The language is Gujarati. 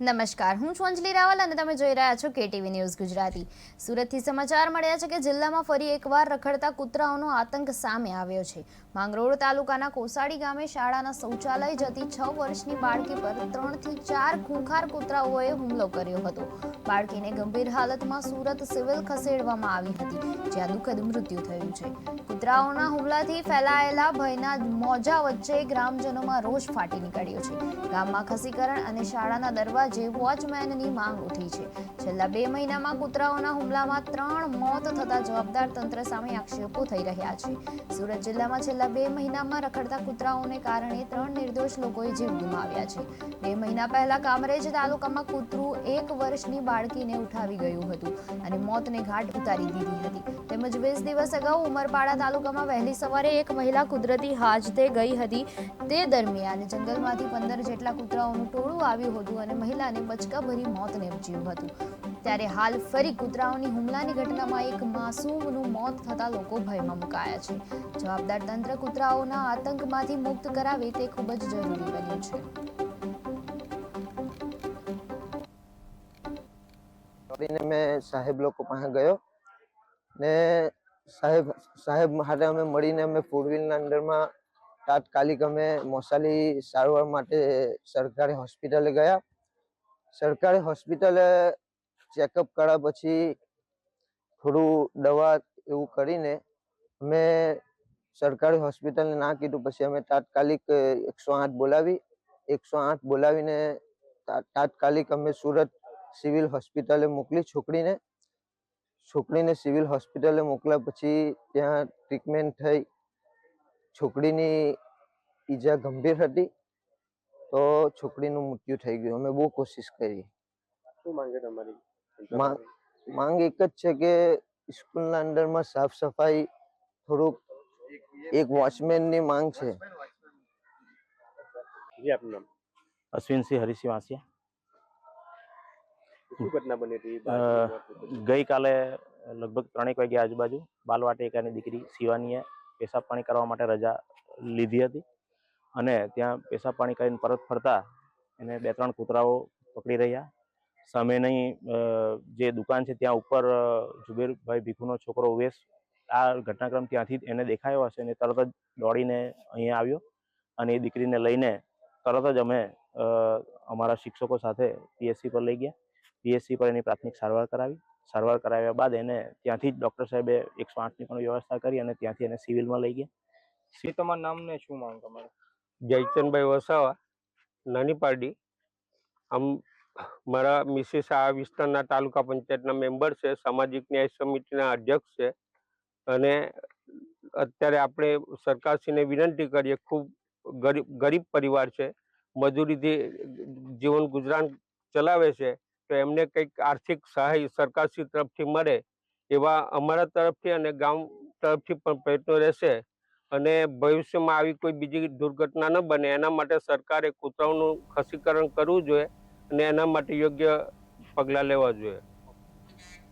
નમસ્કાર, હું છું અંજલિ રાવલ અને તમે જોઈ રહ્યા છો કેટીવી ન્યૂઝ ગુજરાતી. સુરતથી સમાચાર મળ્યા છે કે જિલ્લામાં ફરી એકવાર રખડતા કૂતરાઓનો આતંક સામે આવ્યો છે. માંગરોળ તાલુકાના કોસાડી ગામે શાળાના શૌચાલય જતી છ વર્ષની બાળકી પર ત્રણથી ચાર ખૂંખાર કૂતરાઓએ હુમલો કર્યો હતો. બાળકીને ગંભીર હાલતમાં સુરત સિવિલ ખસેડવામાં આવી હતી, જ્યાં દુઃખદ મૃત્યુ થયું છે. કૂતરાઓના હુમલાથી ફેલાયેલા ભયના મોજા વચ્ચે ગ્રામજનોમાં રોષ ફાટી નીકળ્યો છે. ગામમાં ખસીકરણ અને શાળાના દરવાજે વોચમેનની માંગ ઉઠી છે. છેલ્લા બે મહિનામાં કૂતરાઓના હુમલામાં ત્રણ મોત થતા જવાબદાર તંત્ર સામે આક્ષેપો થઈ રહ્યા છે. સુરત જિલ્લામાં છેલ્લા બે મહિનામાં રખડતા કૂતરાઓને કારણે ત્રણ નિર્દોષ લોકોએ જીવ ગુમાવ્યા છે. બે મહિના પહેલા કામરેજ તાલુકામાં કૂતરું એક વર્ષની બાળકીને ઉઠાવી ગયું હતું અને મોતને ઘાટ ઉતારી દીધી હતી. તેમજ વીસ દિવસ અગાઉ ઉમરપાડા તાલુકામાં વહેલી સવારે એક મહિલા કુદરતી હાજતે ગઈ હતી. તે દરમિયાન જંગલમાંથી પંદર જેટલા કૂતરાઓનું ટોળું આવ્યું હતું અને મહિલાને બચકાભરી મોત નીપજ્યું હતું. ત્યારે હાલ ફરી કૂતરાઓની હુમલાની ઘટનામાં એક માસૂમનું મોત થતા લોકો ભયમાં મુકાયા છે. જવાબદાર તંત્ર કૂતરાઓના આતંકમાંથી મુક્ત કરાવે તે ખૂબ જ જરૂરી બન્યું છે. કરીને મેં સાહેબ લોકો પાસે ગયો ને સાહેબ સાહેબ હારે અમે મળીને અમે ફોર વ્હીલના અંદરમાં તાત્કાલિક અમે મોસાલી સારવાર માટે સરકારી હોસ્પિટલે ગયા. સરકારી હોસ્પિટલે ચેકઅપ કર્યા પછી થોડું દવા એવું કરીને અમે સરકારી હોસ્પિટલને ના કીધું. પછી અમે તાત્કાલિક એકસો આઠ બોલાવી. એકસો આઠ બોલાવીને તાત્કાલિક અમે સુરત સિવિલ હોસ્પિટલે મોકલી છોકરીને. છોકરીને સિવિલ હોસ્પિટલે મોકલ્યા પછી ત્યાં ટ્રીટમેન્ટ થઈ. છોકરીની ઈજા ગંભીર હતી. તો છોકરીનું મૃત્યુ થઈ ગયું. અમે બહુ કોશિશ કરી. શું માંગે તમારી? માંગ માંગ એક જ છે કે સ્કૂલના અંદરમાં સાફ સફાઈ થોડુંક એક વોચમેનની માંગ છે. જી આપનું નામ? અશ્વિનસિંહ હરિસિંહ વાસિયા. ઘટના બની હતી? ગઈકાલે લગભગ ત્રણેક વાગ્યા આજુબાજુ બાલવાટિકાની દીકરી શિવાનીએ પેશાબ પાણી કરવા માટે રજા લીધી હતી. અને ત્યાં પેશાબ પાણી કરીને પરત ફરતા, એને બે ત્રણ કૂતરાઓ પકડી રહ્યા. સામેની જે દુકાન છે ત્યાં ઉપર જુબેરભાઈ ભીખુનો છોકરો ઉવેશ આ ઘટનાક્રમ ત્યાંથી એને દેખાયો હશે અને તરત જ દોડીને અહીંયા આવ્યો અને એ દીકરીને લઈને તરત જ અમે અમારા શિક્ષકો સાથે પીએસસી પર લઈ ગયા. પીએસસી પર એની પ્રાથમિક સારવાર કરાવી. સારવાર કરાવ્યા બાદ એને ત્યાંથી જ ડૉક્ટર સાહેબે એકસો આઠની પણ વ્યવસ્થા કરી અને ત્યાંથી એને સિવિલમાં લઈ ગયા. તમારું નામ ને શું માંગ તમારે? જયચંદભાઈ વસાવા નાની પારડી આમ મારા મિસિસ આ વિસ્તારના તાલુકા પંચાયતના મેમ્બર છે, સામાજિક ન્યાય સમિતિના અધ્યક્ષ છે. અને અત્યારે આપણે સરકારશ્રીને વિનંતી કરીએ, ખૂબ ગરીબ ગરીબ પરિવાર છે, મજૂરીથી જીવન ગુજરાન ચલાવે છે, તો એમને કંઈક આર્થિક સહાય સરકારશ્રી તરફથી મળે એવા અમારા તરફથી અને ગામ તરફથી પણ પ્રયત્નો રહેશે. અને ભવિષ્યમાં આવી કોઈ બીજી દુર્ઘટના ન બને. એના માટે સરકારે કૂતરાઓનું ખસીકરણ કરવું જોઈએ અને એના માટે યોગ્ય પગલાં લેવા જોઈએ.